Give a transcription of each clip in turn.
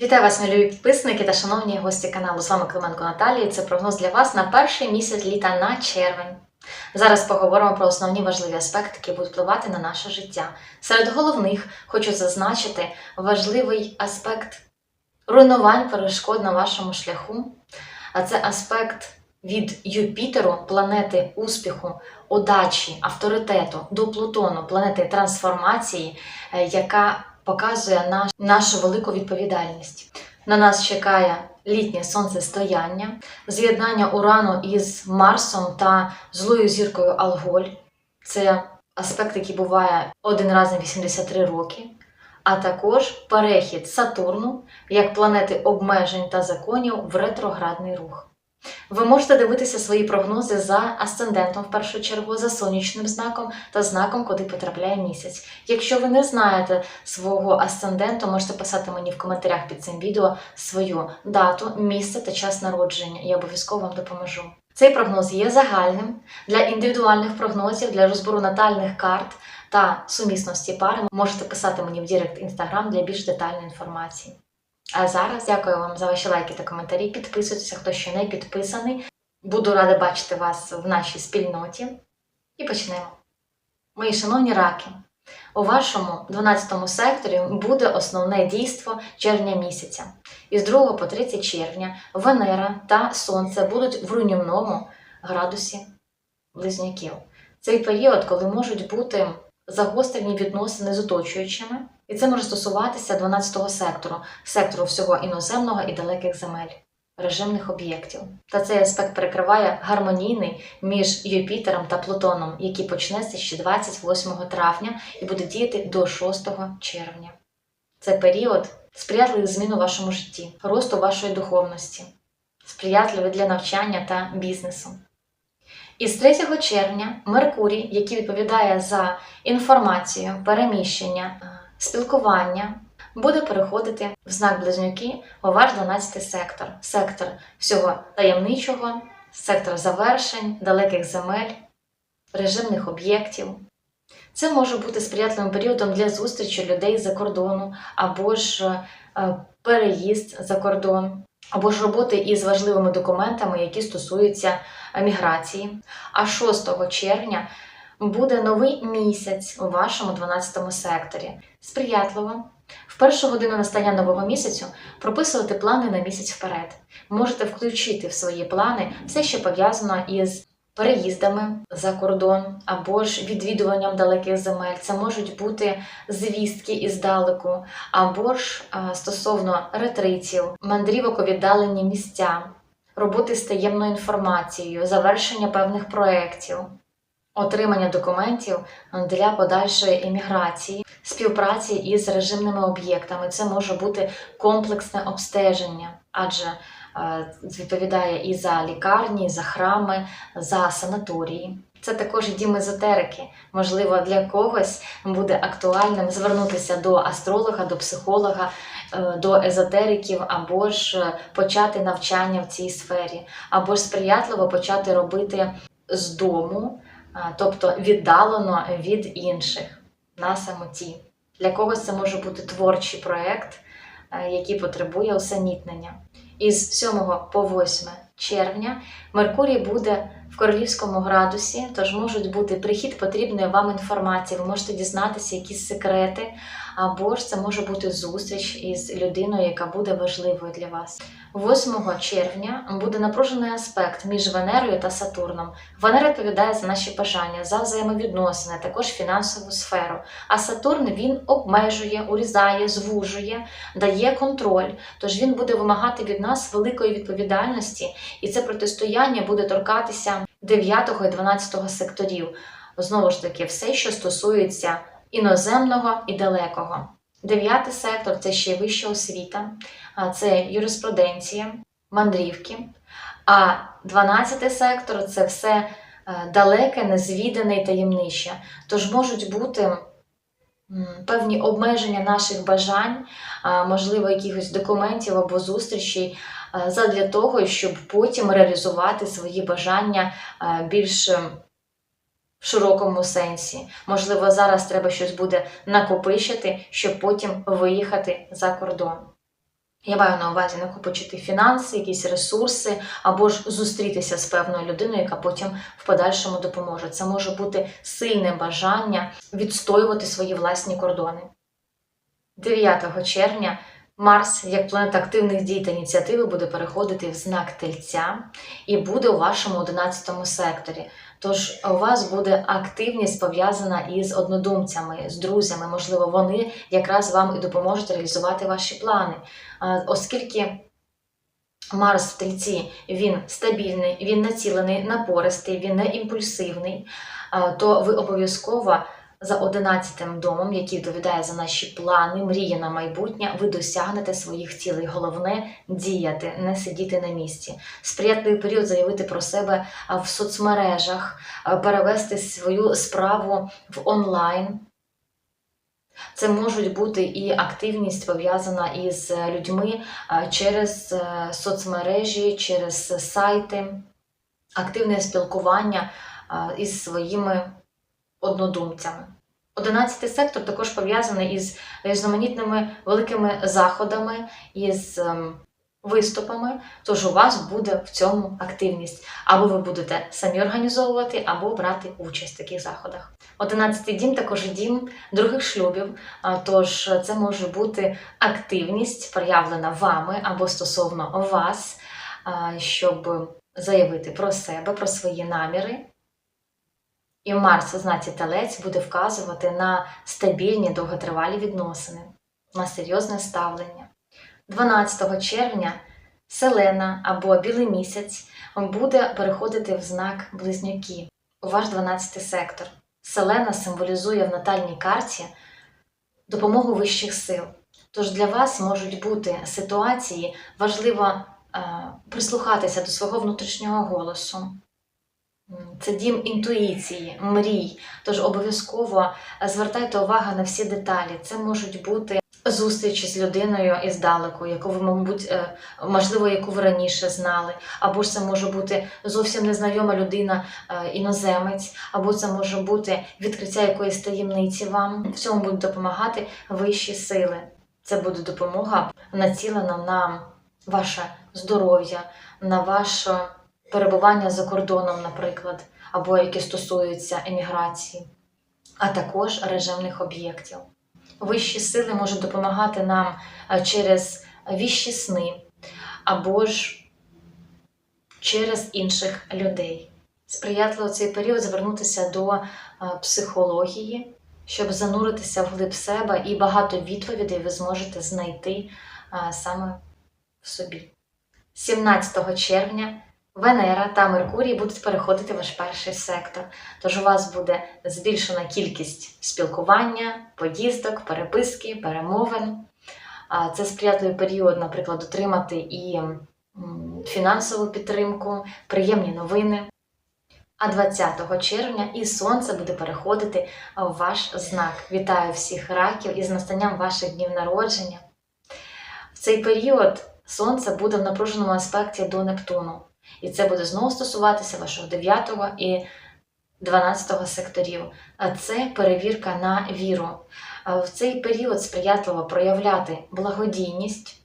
Вітаю вас, мої підписники та шановні гості каналу. З вами Клименко Наталія. Це прогноз для вас на перший місяць літа на червень. Зараз поговоримо про основні важливі аспекти, які будуть впливати на наше життя. Серед головних хочу зазначити важливий аспект руйнувань перешкод на вашому шляху. А це аспект від Юпітеру, планети успіху, удачі, авторитету, до Плутону, планети трансформації, е, яка показує наш, нашу велику відповідальність. На нас чекає літнє сонцестояння, з'єднання Урану із Марсом та злою зіркою Алголь. Це аспект, який буває один раз на 83 роки, а також перехід Сатурну як планети обмежень та законів в ретроградний рух. Ви можете дивитися свої прогнози за асцендентом в першу чергу, за сонячним знаком та знаком, куди потрапляє місяць. Якщо ви не знаєте свого асценденту, можете писати мені в коментарях під цим відео свою дату, місце та час народження. Я обов'язково вам допоможу. Цей прогноз є загальним для індивідуальних прогнозів, для розбору натальних карт та сумісності пари. Можете писати мені в Директ Інстаграм для більш детальної інформації. А зараз дякую вам за ваші лайки та коментарі. Підписуйтеся, хто ще не підписаний. Буду рада бачити вас в нашій спільноті. І почнемо. Мої шановні раки, у вашому 12 секторі буде основне дійство червня місяця. Із 2 по 30 червня Венера та Сонце будуть в руйнівному градусі близнюків. Цей період, коли можуть бути загострені відносини з оточуючими, і це може стосуватися 12-го сектору, сектору всього іноземного і далеких земель, режимних об'єктів. Та цей аспект перекриває гармонійний між Юпітером та Плутоном, який почнеться ще 28 травня і буде діяти до 6 червня. Це період сприятливий змін у вашому житті, росту вашої духовності, сприятливий для навчання та бізнесу. Із 3 червня Меркурій, який відповідає за інформацію, переміщення, е, спілкування, буде переходити в знак близнюки у ваш 12 сектор, сектор всього таємничого, сектор завершень, далеких земель, режимних об'єктів. Це може бути сприятливим періодом для зустрічі людей за кордону, або ж е, переїзд за кордон, або ж роботи із важливими документами, які стосуються міграції. А 6 червня буде новий місяць у вашому 12 секторі. Сприятливо. В першу годину настання нового місяцю прописувати плани на місяць вперед. Можете включити в свої плани все, що пов'язано із переїздами за кордон або ж відвідуванням далеких земель. Це можуть бути звістки іздалеку, або ж стосовно ретритів, мандрівок у віддалені місця, роботи з таємною інформацією, завершення певних проєктів. Отримання документів для подальшої еміграції, співпраці із режимними об'єктами. Це може бути комплексне обстеження, адже відповідає і за лікарні, і за храми, за санаторії. Це також дім езотерики. Можливо, для когось буде актуальним звернутися до астролога, до психолога, е, до езотериків, або ж е, почати навчання в цій сфері, або ж сприятливо почати робити з дому тобто віддалено від інших на самоті. Для когось це може бути творчий проєкт, який потребує усамітнення. Із 7 по 8 червня Меркурій буде в королівському градусі, тож можуть бути прихід потрібної вам інформації, ви можете дізнатися якісь секрети, або ж це може бути зустріч із людиною, яка буде важливою для вас. 8 червня буде напружений аспект між Венерою та Сатурном. Венера відповідає за наші бажання, за взаємовідносини, також фінансову сферу. А Сатурн він обмежує, урізає, звужує, дає контроль. Тож він буде вимагати від нас великої відповідальності, і це протистояння буде торкатися 9 і 12 секторів. Знову ж таки, все, що стосується іноземного і далекого. Дев'ятий сектор це ще вища освіта, це юриспруденція, мандрівки. А дванадцятий сектор це все е, далеке, незвідане і таємниче. Тож можуть бути певні обмеження наших бажань, можливо, якихось документів або зустрічей, задля того, щоб потім реалізувати свої бажання більш в широкому сенсі. Можливо, зараз треба щось буде накопичити, щоб потім виїхати за кордон. Я маю на увазі накопичити фінанси, якісь ресурси, або ж зустрітися з певною людиною, яка потім в подальшому допоможе. Це може бути сильне бажання відстоювати свої власні кордони. 9 червня Марс, як планета активних дій та ініціативи, буде переходити в знак тельця і буде у вашому 11 секторі. Тож у вас буде активність пов'язана із однодумцями, з друзями. Можливо, вони якраз вам і допоможуть реалізувати ваші плани. Оскільки Марс в тельці він стабільний, він націлений, напористий, він не імпульсивний, то ви обов'язково за 11 домом, який відповідає за наші плани, мрії на майбутнє, ви досягнете своїх цілей. Головне діяти, не сидіти на місці. Сприятливий період заявити про себе в соцмережах, перевести свою справу в онлайн. Це можуть бути і активність пов'язана із людьми через е, соцмережі, через сайти, активне спілкування із своїми однодумцями. Одинадцятий сектор також пов'язаний із різноманітними великими заходами, із ем, виступами, тож у вас буде в цьому активність. Або ви будете самі організовувати, або брати участь в таких заходах. Одинадцятий дім також дім других шлюбів, тож це може бути активність, проявлена вами або стосовно вас, щоб заявити про себе, про свої наміри. І Марс у знаці Телець буде вказувати на стабільні довготривалі відносини, на серйозне ставлення. 12 червня Селена або Білий місяць буде переходити в знак Близнюки у ваш 12 сектор. Селена символізує в натальній карті допомогу вищих сил. Тож для вас можуть бути ситуації, важливо е, прислухатися до свого внутрішнього голосу. Це дім інтуїції, мрій. Тож обов'язково е, звертайте увагу на всі деталі. Це можуть бути зустрічі з людиною іздалеку, яку ви, мабуть, е, можливо, яку ви раніше знали, або ж це може бути зовсім незнайома людина, е, іноземець, або це може бути відкриття якоїсь таємниці вам. В цьому будуть допомагати вищі сили. Це буде допомога націлена на ваше здоров'я, на ваше перебування за кордоном, наприклад, або які стосуються еміграції, а також режимних об'єктів. Вищі сили можуть допомагати нам е, через віщі сни або ж через інших людей. Сприятливо цей період звернутися до е, психології, щоб зануритися вглиб себе, і багато відповідей ви зможете знайти е, саме в собі. 17 червня Венера та Меркурій будуть переходити в ваш перший сектор. Тож у вас буде збільшена кількість спілкування, поїздок, переписки, перемовин. Це сприятливий період, наприклад, отримати і фінансову підтримку, приємні новини. А 20 червня і сонце буде переходити в ваш знак. Вітаю всіх раків із настанням ваших днів народження. В цей період сонце буде в напруженому аспекті до Нептуну. І це буде знову стосуватися вашого 9 і 12 секторів. Це перевірка на віру. В цей період сприятливо проявляти благодійність,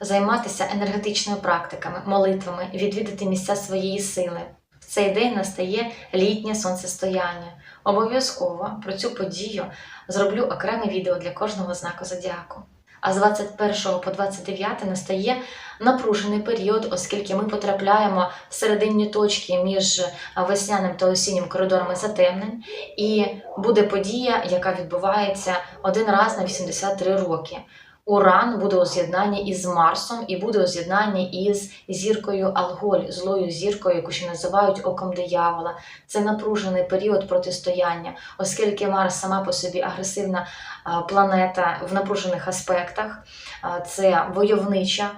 займатися енергетичними практиками, молитвами, відвідати місця своєї сили. В цей день настає літнє сонцестояння. Обов'язково про цю подію зроблю окреме відео для кожного знаку зодіаку. А з 21 по 29 настає напружений період, оскільки ми потрапляємо в серединні точки між весняним та осіннім коридорами затемнень, і буде подія, яка відбувається один раз на 83 роки. Уран буде у з'єднанні із Марсом і буде у з'єднанні із зіркою Алголь, злою зіркою, яку ще називають оком диявола. Це напружений період протистояння, оскільки Марс сама по собі агресивна планета в напружених аспектах, це войовнича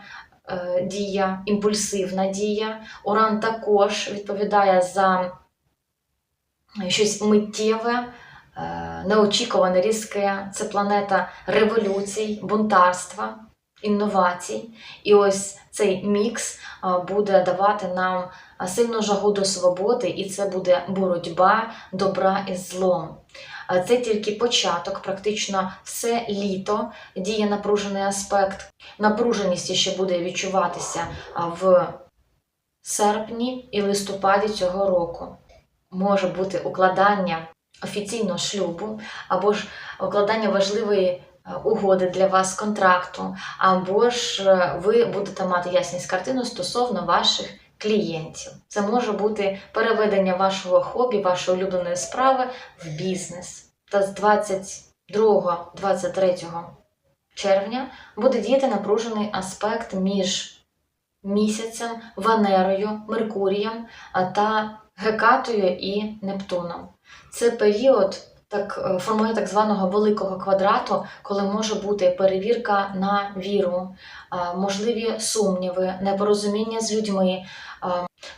е, дія, імпульсивна дія. Уран також відповідає за щось миттєве. Е, Неочікуване різке, це планета революцій, бунтарства. інновацій. І ось цей мікс буде давати нам сильну жагу до свободи, і це буде боротьба добра із злом. А Це тільки початок, практично все літо діє напружений аспект. Напруженість ще буде відчуватися в серпні і листопаді цього року. Може бути укладання офіційного шлюбу, або ж укладання важливої е, угоди для вас контракту, або ж е, ви будете мати ясність картину стосовно ваших клієнтів. Це може бути переведення вашого хобі, вашої улюбленої справи в бізнес. Та з 22-23 червня буде діяти напружений аспект між місяцем, Венерою, Меркурієм та Гекатою і Нептуном. Це період так е, формує так званого великого квадрату, коли може бути перевірка на віру, можливі сумніви, непорозуміння з людьми.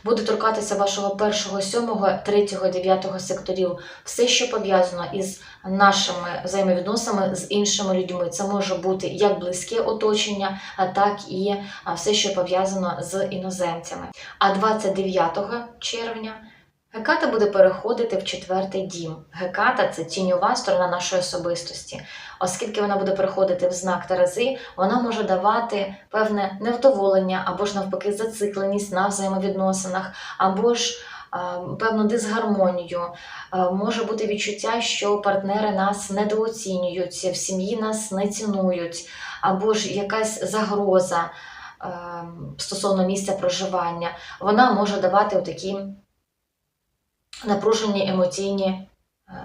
Буде торкатися вашого першого, сьомого, третього, дев'ятого секторів, все, що пов'язано із нашими взаємовідносинами з іншими людьми. Це може бути як близьке оточення, так і все, що пов'язано з іноземцями. А 29 червня Геката буде переходити в четвертий дім. Геката це тіньова сторона нашої особистості. Оскільки вона буде переходити в знак Терези, вона може давати певне невдоволення або ж навпаки зацикленість на взаємовідносинах, або ж певну дисгармонію. Може бути відчуття, що партнери нас недооцінюють, в сім'ї нас не цінують, або ж якась загроза е, стосовно місця проживання. Вона може давати такі напружені емоційні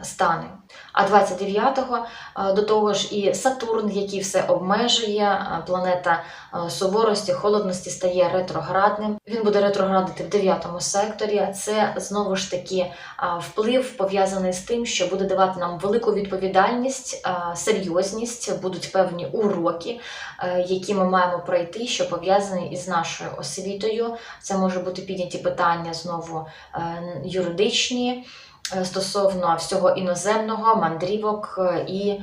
стани. А 29-го е, до того ж і Сатурн, який все обмежує, е, планета е, суворості, холодності стає ретроградним. Він буде ретроградити в 9 секторі. Це знову ж таки е, вплив пов'язаний з тим, що буде давати нам велику відповідальність, е, серйозність, будуть певні уроки, е, які ми маємо пройти, що пов'язані із нашою освітою. Це може бути підняті питання знову е, юридичні е, стосовно всього іноземного, мандрівок е, і е,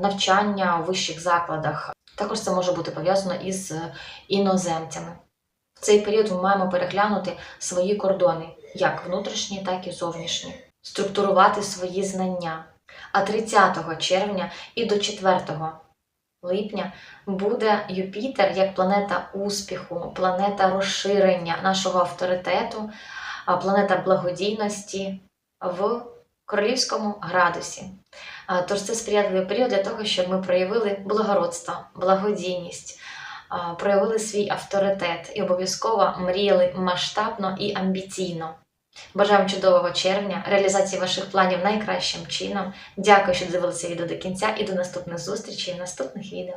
навчання у вищих закладах. Також це може бути пов'язано із е, іноземцями. В цей період ми маємо переглянути свої кордони, як внутрішні, так і зовнішні, структурувати свої знання. А 30 червня і до 4 липня буде Юпітер як планета успіху, планета розширення нашого авторитету, планета благодійності в королівському градусі. Тож це сприятливий період для того, щоб ми проявили благородство, благодійність, проявили свій авторитет і обов'язково мріяли масштабно і амбіційно. Бажаємо чудового червня, реалізації ваших планів найкращим чином. Дякую, що дивилися відео до кінця і до наступних зустрічей в наступних відео.